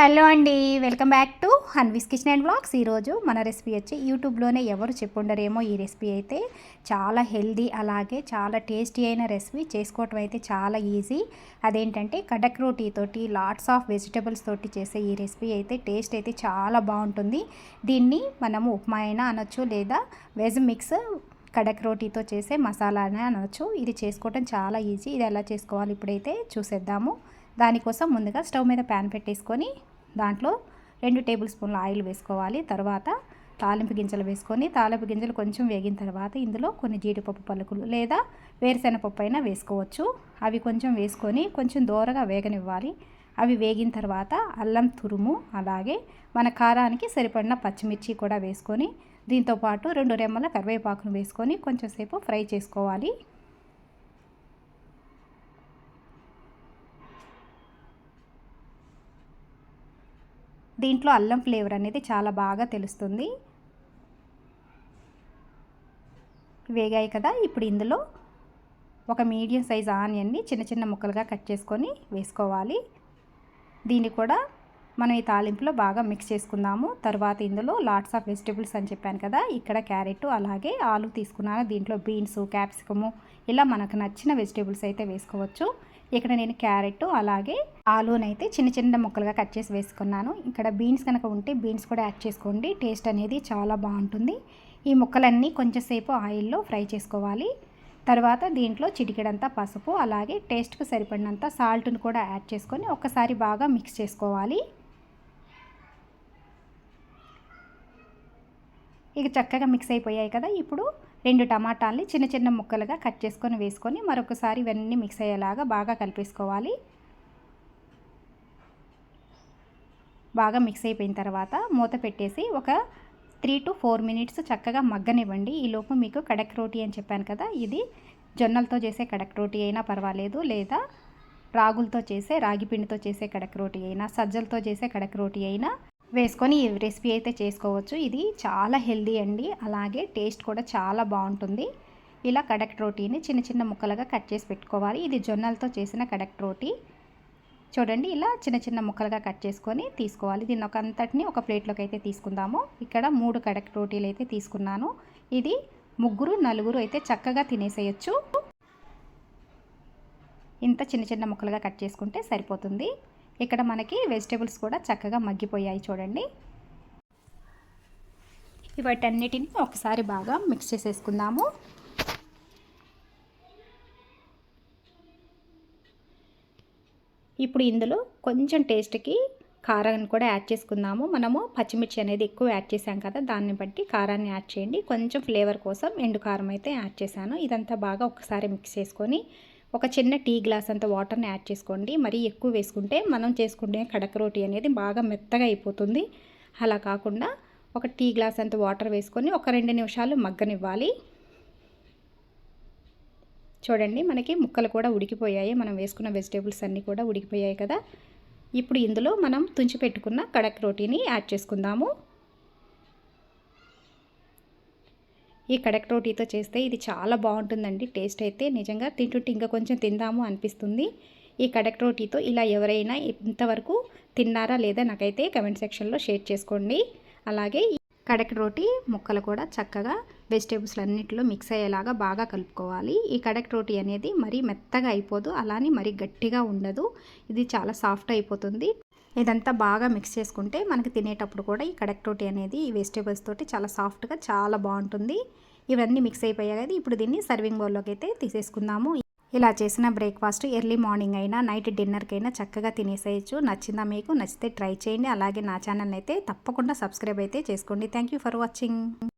Hello అండి welcome back to Hanvi's kitchen and blogs. ఈరోజు మన రెసిపీ వచ్చి యూట్యూబ్లోనే ఎవరు చెప్పుండరేమో ఈ రెసిపీ అయితే చాలా హెల్దీ అలాగే చాలా టేస్టీ అయిన రెసిపీ. చేసుకోవటం అయితే చాలా ఈజీ. అదేంటంటే కడక్ రోటీ తోటి లాట్స్ ఆఫ్ వెజిటబుల్స్ తోటి చేసే ఈ రెసిపీ అయితే టేస్ట్ అయితే చాలా బాగుంటుంది. దీన్ని మనము ఉప్మా అయినా అనొచ్చు లేదా వెజ్ మిక్స్ కడక్ రోటీతో చేసే మసాలా అని అనొచ్చు. ఇది చేసుకోవటం చాలా ఈజీ. ఇది ఎలా చేసుకోవాలి ఇప్పుడైతే చూసేద్దాము. దానికోసం ముందుగా స్టవ్ మీద ప్యాన్ పెట్టేసుకొని దాంట్లో రెండు టేబుల్ స్పూన్ల ఆయిల్ వేసుకోవాలి. తర్వాత తాలింపు గింజలు వేసుకొని తాలింపు గింజలు కొంచెం వేగిన తర్వాత ఇందులో కొన్ని జీడిపప్పు పలుకులు లేదా వేరుశెనగపప్పు అయినా వేసుకోవచ్చు. అవి కొంచెం వేసుకొని కొంచెం దూరగా వేగనివ్వాలి. అవి వేగిన తర్వాత అల్లం తురుము అలాగే మన కారానికి సరిపడిన పచ్చిమిర్చి కూడా వేసుకొని దీంతోపాటు రెండు రెమ్మల కరివేపాకును వేసుకొని కొంచెం సేపు ఫ్రై చేసుకోవాలి. దీంట్లో అల్లం ఫ్లేవర్ అనేది చాలా బాగా తెలుస్తుంది. వేగాయి కదా ఇప్పుడు ఇందులో ఒక మీడియం సైజ్ ఆనియన్ని చిన్న చిన్న ముక్కలుగా కట్ చేసుకొని వేసుకోవాలి. దీన్ని కూడా మనం ఈ తాలింపులో బాగా మిక్స్ చేసుకుందాము. తర్వాత ఇందులో లాట్స్ ఆఫ్ వెజిటేబుల్స్ అని చెప్పాను కదా ఇక్కడ క్యారెట్ అలాగే ఆలు తీసుకున్నాను. దీంట్లో బీన్స్ క్యాప్సికము ఇలా మనకు నచ్చిన వెజిటేబుల్స్ అయితే వేసుకోవచ్చు. ఇక్కడ నేను క్యారెట్ అలాగే ఆలూనైతే చిన్న చిన్న ముక్కలుగా కట్ చేసి వేసుకున్నాను. ఇక్కడ బీన్స్ కనుక ఉంటే బీన్స్ కూడా యాడ్ చేసుకోండి. టేస్ట్ అనేది చాలా బాగుంటుంది. ఈ ముక్కలన్నీ కొంచెంసేపు ఆయిల్లో ఫ్రై చేసుకోవాలి. తర్వాత దీంట్లో చిటికెడంతా పసుపు అలాగే టేస్ట్కి సరిపడినంత సాల్ట్ను కూడా యాడ్ చేసుకొని ఒక్కసారి బాగా మిక్స్ చేసుకోవాలి. ఇక చక్కగా మిక్స్ అయిపోయాయి కదా. ఇప్పుడు రెండు టమాటాలని చిన్న చిన్న ముక్కలుగా కట్ చేసుకొని వేసుకొని మరొకసారి ఇవన్నీ మిక్స్ అయ్యేలాగా బాగా కలిపేసుకోవాలి. బాగా మిక్స్ అయిపోయిన తర్వాత మూత పెట్టేసి ఒక త్రీ టు ఫోర్ మినిట్స్ చక్కగా మగ్గనివ్వండి. ఈలోపు మీకు కడక్ రోటీ అని చెప్పాను కదా. ఇది జొన్నలతో చేసే కడక్ రోటీ అయినా పర్వాలేదు లేదా రాగులతో చేసే రాగి పిండితో చేసే కడక్ రోటీ అయినా సజ్జలతో చేసే కడక్ రోటీ అయినా వేసుకొని ఈ రెసిపీ అయితే చేసుకోవచ్చు. ఇది చాలా హెల్దీ అండి. అలాగే టేస్ట్ కూడా చాలా బాగుంటుంది. ఇలా కడక్ రోటీని చిన్న చిన్న ముక్కలుగా కట్ చేసి పెట్టుకోవాలి. ఇది జొన్నలతో చేసిన కడక్ రోటీ. చూడండి ఇలా చిన్న చిన్న ముక్కలుగా కట్ చేసుకొని తీసుకోవాలి. దీని ఒక అంతటిని ఒక ప్లేట్లోకి అయితే తీసుకుందాము. ఇక్కడ మూడు కడక్ రోటీలు అయితే తీసుకున్నాను. ఇది ముగ్గురు నలుగురు అయితే చక్కగా తినేసేయచ్చు. ఇంత చిన్న చిన్న ముక్కలుగా కట్ చేసుకుంటే సరిపోతుంది. ఇక్కడ మనకి వెజిటేబుల్స్ కూడా చక్కగా మగ్గిపోయాయి చూడండి. వాటన్నిటిని ఒకసారి బాగా మిక్స్ చేసేసుకుందాము. ఇప్పుడు ఇందులో కొంచెం టేస్ట్కి కారాన్ని కూడా యాడ్ చేసుకుందాము. మనము పచ్చిమిర్చి అనేది ఎక్కువ యాడ్ చేసాం కదా దాన్ని బట్టి కారాన్ని యాడ్ చేయండి. కొంచెం ఫ్లేవర్ కోసం ఎండు కారం అయితే యాడ్ చేశాను. ఇదంతా బాగా ఒకసారి మిక్స్ చేసుకొని ఒక చిన్న టీ గ్లాస్ అంత వాటర్ని యాడ్ చేసుకోండి. మరీ ఎక్కువ వేసుకుంటే మనం చేసుకునే కడక రోటీ అనేది బాగా మెత్తగా అయిపోతుంది. అలా కాకుండా ఒక టీ గ్లాస్ అంత వాటర్ వేసుకొని ఒక రెండు నిమిషాలు మగ్గనివ్వాలి. చూడండి మనకి ముక్కలు కూడా ఉడికిపోయాయి. మనం వేసుకున్న వెజిటేబుల్స్ అన్నీ కూడా ఉడికిపోయాయి కదా. ఇప్పుడు ఇందులో మనం తుంచి పెట్టుకున్న కడక్ రోటీని యాడ్ చేసుకుందాము. ఈ కడక్ రోటీతో చేస్తే ఇది చాలా బాగుంటుందండి. టేస్ట్ అయితే నిజంగా తింటుంటే ఇంకా కొంచెం తిందాము అనిపిస్తుంది. ఈ కడక్ రోటీతో ఇలా ఎవరైనా ఇంతవరకు తిన్నారా లేదా నాకైతే కమెంట్ సెక్షన్లో షేర్ చేసుకోండి. అలాగే కడక్ రోటీ ముక్కలు కూడా చక్కగా వెజిటేబుల్స్ అన్నింటిలో మిక్స్ అయ్యేలాగా బాగా కలుపుకోవాలి. ఈ కడక్ రోటీ అనేది మరీ మెత్తగా అయిపోదు అలానే మరీ గట్టిగా ఉండదు. ఇది చాలా సాఫ్ట్ అయిపోతుంది. ఇదంతా బాగా మిక్స్ చేసుకుంటే మనకి తినేటప్పుడు కూడా ఈ కడక్ అనేది ఈ వెజిటేబుల్స్ తోటి చాలా సాఫ్ట్గా చాలా బాగుంటుంది. ఇవన్నీ మిక్స్ అయిపోయాయి కదా ఇప్పుడు దీన్ని సర్వింగ్ బౌల్లోకి అయితే తీసేసుకుందాము. ఇలా చేసిన బ్రేక్ఫాస్ట్ ఎర్లీ మార్నింగ్ అయినా నైట్ డిన్నర్కి అయినా చక్కగా తినేసేయచ్చు. నచ్చిందా మీకు నచ్చితే ట్రై చేయండి. అలాగే నా ఛానల్ అయితే తప్పకుండా సబ్స్క్రైబ్ అయితే చేసుకోండి. Thank for watching.